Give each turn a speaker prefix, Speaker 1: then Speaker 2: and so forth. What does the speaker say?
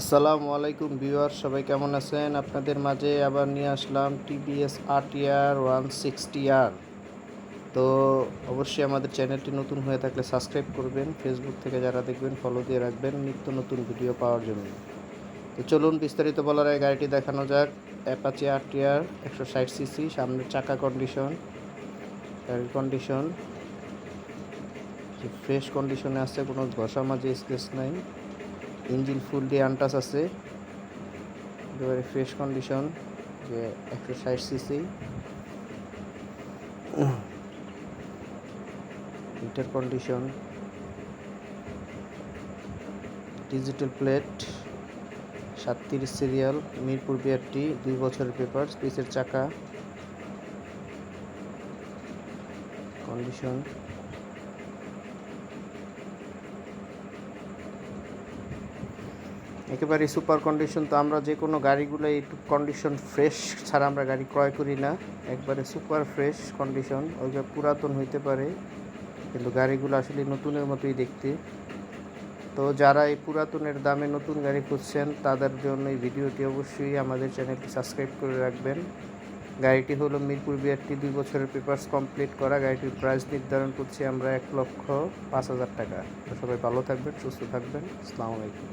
Speaker 1: আসসালামু আলাইকুম ভিউয়ার, সবাই কেমন আছেন? আপনাদের মাঝে আবার নিয়ে আসলাম টিভিএস আরটিআর ওয়ান সিক্সটি আর তো অবশ্যই আমাদের চ্যানেলটি নতুন হয়ে থাকলে সাবস্ক্রাইব করবেন ফেসবুক থেকে যারা দেখবেন ফলো দিয়ে রাখবেন, নিত্য নতুন ভিডিও পাওয়ার জন্য। তো চলুন বিস্তারিত বলার আগে গাড়িটি দেখানো যাক। অ্যাপাচি আরটিআর একশো ষাট সিসি সামনের চাকা কন্ডিশন গাড়ির কন্ডিশন ফ্রেশ কন্ডিশনে আছে, কোনো ঘষা মাঝে স্কেচ নাই। ইঞ্জিন ফুল দিয়ে আনটাস আছে। একেবারে ফ্রেশ কন্ডিশন যে একশো ষাট CC heater condition digital plate সাতত্রিশ সিরিয়াল মিরপুর বিআরটি দুই বছরের পেপার স্পেসের চাকা। কন্ডিশন একেবারে সুপার কন্ডিশন, তো আমরা যে কোনো গাড়িগুলো একটু কন্ডিশন ফ্রেশ ছাড়া আমরা গাড়ি ক্রয় করি না। একবারে সুপার ফ্রেশ কন্ডিশন ওইটা পুরাতন হইতে পারে, কিন্তু গাড়িগুলো আসলে নতুনের মতোই দেখতে। তো যারা এই পুরাতনের দামে নতুন গাড়ি খুঁজছেন, তাদের জন্য এই ভিডিওটি অবশ্যই আমাদের চ্যানেলটি সাবস্ক্রাইব করে রাখবেন। গাড়িটি হলো মিরপুর বিআরটি দুই বছরের পেপার্স কমপ্লিট করা। গাড়িটির প্রাইস নির্ধারণ করছি আমরা এক লক্ষ পাঁচ হাজার টাকা। তো সবাই ভালো থাকবেন, সুস্থ থাকবেন। আসসালামু আলাইকুম।